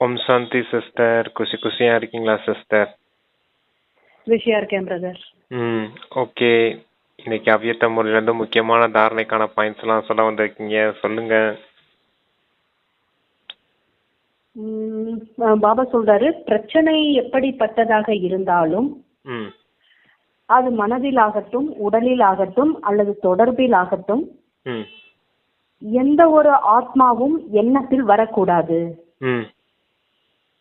ஓம் சாந்தி sister குஷி குஷியா இருக்கீங்களா sister பிஸியா இருக்கேன் பிரதர் ம் ஓகே இன்னைக்கு அவ்வியத்த முறையிலேருந்து முக்கியமான தாரணைக்கான பாயிண்ட்ஸ் எல்லாம் சொல்ல வந்திருக்கீங்க. சொல்லுங்க. பாபா சொல்றாரு பிரச்சனை எப்படிப்பட்டதாக இருந்தாலும் ம். அது மனதில் ஆகட்டும் உடலில் ஆகட்டும் அல்லது தொடர்பில் ஆகட்டும் எந்த ஒரு ஆத்மாவும் எண்ணத்தில் வரக்கூடாது. ம்.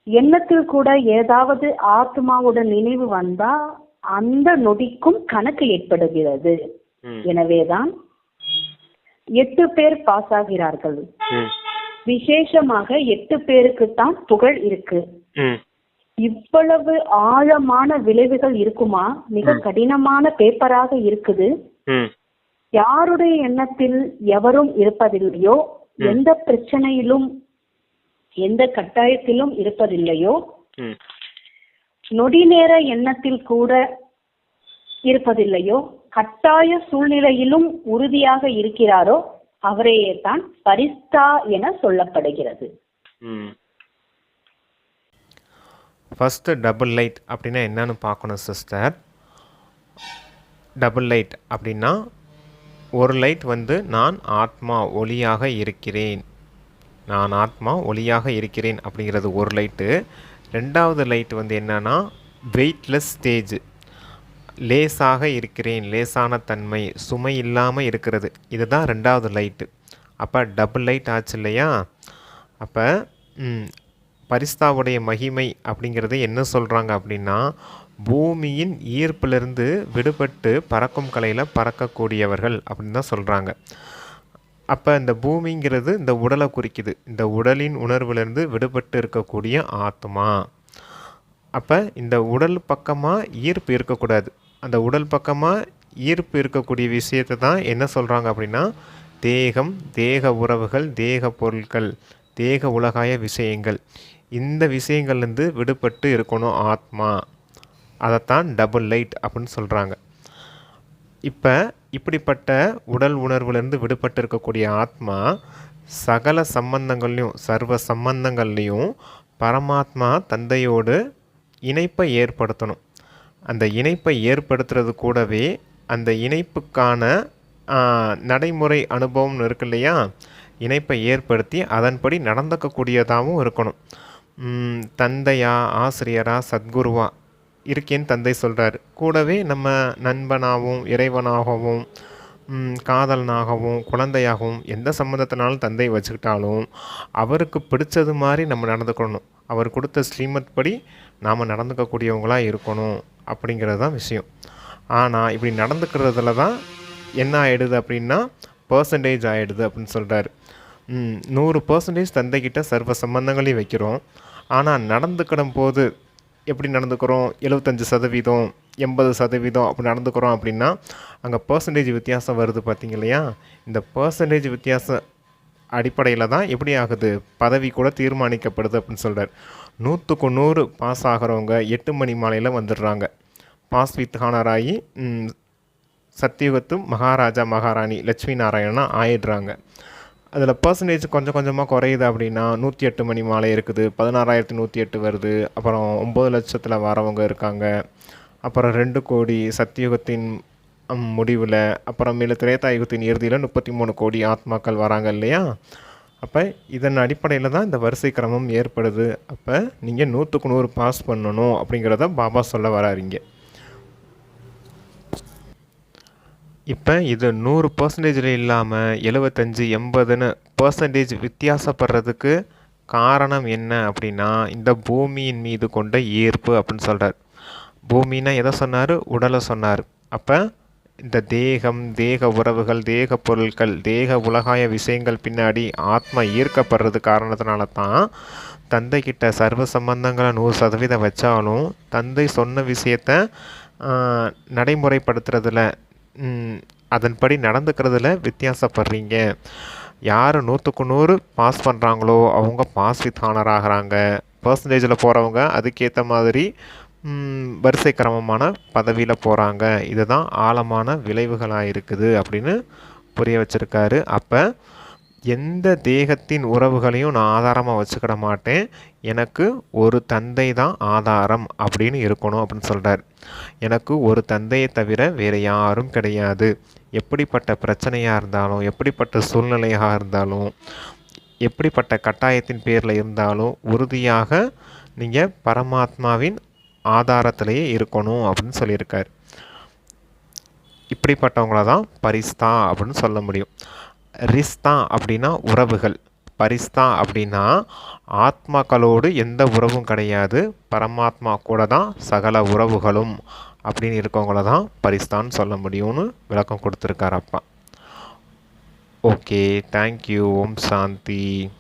எண்ணத்தில் கூட ஏதாவது ஆத்மாவோட நினைவு வந்தா அந்த நொடிக்கும் கணக்கு ஏற்படுகிறது. எனவேதான் எட்டு பேர் பாஸ் ஆகிறார்கள். விசேஷமாக எட்டு பேருக்கு தான் புகழ் இருக்கு. இவ்வளவு ஆழமான விளைவுகள் இருக்குமா? மிக கடினமான பேப்பராக இருக்குது. யாருடைய எண்ணத்தில் எவரும் இருப்பதில்லையோ எந்த பிரச்சனையிலும் எந்த கட்டாயத்திலும் இருப்பதில்லையோ? ம். நொடி நேர எண்ணத்தில் கூட இருப்பதில்லையோ? கட்டாய சூழ்நிலையிலும் உறுதியாக இருக்கிறாரோ? அவரையே தான் பரிஸ்தா என சொல்லப்படுகிறது. ம். ஃபஸ்ட்டு டபுள் லைட் அப்படின்னா என்னன்னு பார்க்கணும் சிஸ்டர் டபுள் லைட் அப்படின்னா ஒரு லைட் வந்து நான் ஆத்மா ஒளியாக இருக்கிறேன். நான் ஆத்மா ஒளியாக இருக்கிறேன் அப்படிங்கிறது ஒரு லைட்டு ரெண்டாவது லைட் வந்து என்னன்னா வெயிட்லெஸ் ஸ்டேஜ் லேசாக இருக்கிறேன் லேசான தன்மை சுமை இல்லாமல் இருக்கிறது. இதுதான் ரெண்டாவது லைட்டு அப்போ டபுள் லைட் ஆச்சு இல்லையா? அப்போ பரிஸ்தாவுடைய மகிமை அப்படிங்கிறது என்ன சொல்கிறாங்க அப்படின்னா பூமியின் ஈர்ப்பிலிருந்து விடுபட்டு பறக்கும் கலையில் பறக்கக்கூடியவர்கள் அப்படின்னு தான் சொல்கிறாங்க அப்போ இந்த பூமிங்கிறது இந்த உடலை குறிக்குது. இந்த உடலின் உணர்விலிருந்து விடுபட்டு இருக்கக்கூடிய ஆத்மா. அப்போ இந்த உடல் பக்கமாக ஈர்ப்பு இருக்கக்கூடாது. அந்த உடல் பக்கமாக ஈர்ப்பு இருக்கக்கூடிய விஷயத்தை தான் என்ன சொல்கிறாங்க அப்படின்னா தேகம் தேக உறவுகள் தேக பொருட்கள் தேக உலகாய விஷயங்கள். இந்த விஷயங்கள்லேருந்து விடுபட்டு இருக்கணும் ஆத்மா. அதைத்தான் டபுள் லைட் அப்படின்னு சொல்கிறாங்க இப்போ இப்படிப்பட்ட உடல் உணர்வுலேருந்து விடுபட்டு இருக்கக்கூடிய ஆத்மா சகல சம்பந்தங்கள்லையும் சர்வ சம்பந்தங்கள்லையும் பரமாத்மா தந்தையோடு இணைப்பை ஏற்படுத்தணும். அந்த இணைப்பை ஏற்படுத்துறது கூடவே அந்த இணைப்புக்கான நடைமுறை அனுபவம்னு இருக்கு இல்லையா? இணைப்பை ஏற்படுத்தி அதன்படி நடந்துக்கக்கூடியதாகவும் இருக்கணும். தந்தையா ஆசிரியரா சத்குருவா இருக்கேன்னு தந்தை சொல்கிறார் கூடவே நம்ம நண்பனாகவும் இறைவனாகவும் காதலனாகவும் குழந்தையாகவும் எந்த சம்மந்தத்தினாலும் தந்தை வச்சுக்கிட்டாலும் அவருக்கு பிடிச்சது மாதிரி நம்ம நடந்துக்கணும். அவர் கொடுத்த ஸ்ரீமத் படி நாம் நடந்துக்கக்கூடியவங்களாக இருக்கணும் அப்படிங்கிறது தான் விஷயம். ஆனால் இப்படி நடந்துக்கிறதுல தான் என்ன ஆகிடுது அப்படின்னா பர்சன்டேஜ் ஆகிடுது அப்படின்னு சொல்கிறாரு நூறு பர்சன்டேஜ் தந்தைக்கிட்ட சர்வ சம்பந்தங்களையும் வைக்கிறோம். ஆனால் நடந்துக்கிடும் போது எப்படி நடந்துக்கிறோம்? எழுபத்தஞ்சு சதவீதம் எண்பது சதவீதம் அப்படி நடந்துக்கிறோம் அப்படின்னா அங்கே பர்சன்டேஜ் வித்தியாசம் வருது பார்த்திங்க இல்லையா? இந்த பர்சன்டேஜ் வித்தியாசம் அடிப்படையில் தான் எப்படி ஆகுது? பதவி கூட தீர்மானிக்கப்படுது அப்படின்னு சொல்கிறார் நூற்றுக்கு நூறு பாஸ் ஆகிறவங்க எட்டு மணி மாலையில் வந்துடுறாங்க. பாஸ் வித் ஹானராகி சத்தியுகத்து மகாராஜா மகாராணி லட்சுமி நாராயணனா ஆயிடுறாங்க. அதில் பர்சன்டேஜ் கொஞ்சம் கொஞ்சமாக குறையுது அப்படின்னா நூற்றி எட்டு மணி மாலை இருக்குது பதினாறாயிரத்தி நூற்றி எட்டு வருது அப்புறம் ஒம்பது லட்சத்தில் வரவங்க இருக்காங்க. அப்புறம் ரெண்டு கோடி சத்தியுகத்தின் முடிவில் அப்புறமேலு திரேதாயுகத்தின் இறுதியில் முப்பத்தி மூணு கோடி ஆத்மாக்கள் வராங்க இல்லையா? அப்போ இதன் அடிப்படையில் தான் இந்த வரிசை கிரமம் ஏற்படுது. அப்போ நீங்கள் நூற்றுக்கு நூறு பாஸ் பண்ணணும் அப்படிங்கிறத பாபா சொல்ல வராருங்க இப்போ இது நூறு பர்சன்டேஜில் இல்லாமல் எழுபத்தஞ்சி எண்பதுன்னு பர்சன்டேஜ் வித்தியாசப்படுறதுக்கு காரணம் என்ன அப்படின்னா இந்த பூமியின் மீது கொண்ட ஈர்ப்பு அப்படின்னு சொல்கிறார் பூமின்னா எதை சொன்னார்? உடலை சொன்னார். அப்போ இந்த தேகம் தேக உறவுகள் தேக பொருட்கள் தேக உலகாய விஷயங்கள் பின்னாடி ஆத்மா ஈர்க்கப்படுறது காரணத்தினால தான் தந்தைக்கிட்ட சர்வ சம்பந்தங்களை நூறு சதவீதம் வச்சாலும் தந்தை சொன்ன விஷயத்த நடைமுறைப்படுத்துறதுல அதன்படி நடந்துக்கிறதுல வித்தியாசப்படுறீங்க. யார் நூற்றுக்கு நூறு பாஸ் பண்ணுறாங்களோ அவங்க பாஸ் வித் ஹானர் ஆகிறாங்க பர்சன்டேஜில் போகிறவங்க அதுக்கேற்ற மாதிரி வரிசை கிரமமான பதவியில் போகிறாங்க இதுதான் ஆழமான விளைவுகளாக இருக்குது அப்படின்னு புரிய வச்சுருக்காரு. அப்போ எந்த தேகத்தின் உறவுகளையும் நான் ஆதாரமாக வச்சுக்கிட மாட்டேன். எனக்கு ஒரு தந்தை தான் ஆதாரம் அப்படின்னு இருக்கணும் அப்படின்னு சொல்கிறார் எனக்கு ஒரு தந்தையை தவிர வேறு யாரும் கிடையாது. எப்படிப்பட்ட பிரச்சனையாக இருந்தாலும் எப்படிப்பட்ட சூழ்நிலையாக இருந்தாலும் எப்படிப்பட்ட கட்டாயத்தின் பேரில் இருந்தாலும் உறுதியாக நீங்கள் பரமாத்மாவின் ஆதாரத்திலேயே இருக்கணும் அப்படின்னு சொல்லியிருக்கார். இப்படிப்பட்டவங்கள தான் பரிஸ்தா அப்படின்னு சொல்ல முடியும். ரிஸ்தா அப்படின்னா உறவுகள். பரிஸ்தா அப்படின்னா ஆத்மாக்களோடு எந்த உறவும் கிடையாது. பரமாத்மா கூட தான் சகல உறவுகளும் அப்படின்னு இருக்கவங்கள தான் பரிஸ்தான்னு சொல்ல முடியும்னு விளக்கம் கொடுத்துருக்காரு அப்பா. Okay thank you Om Shanti.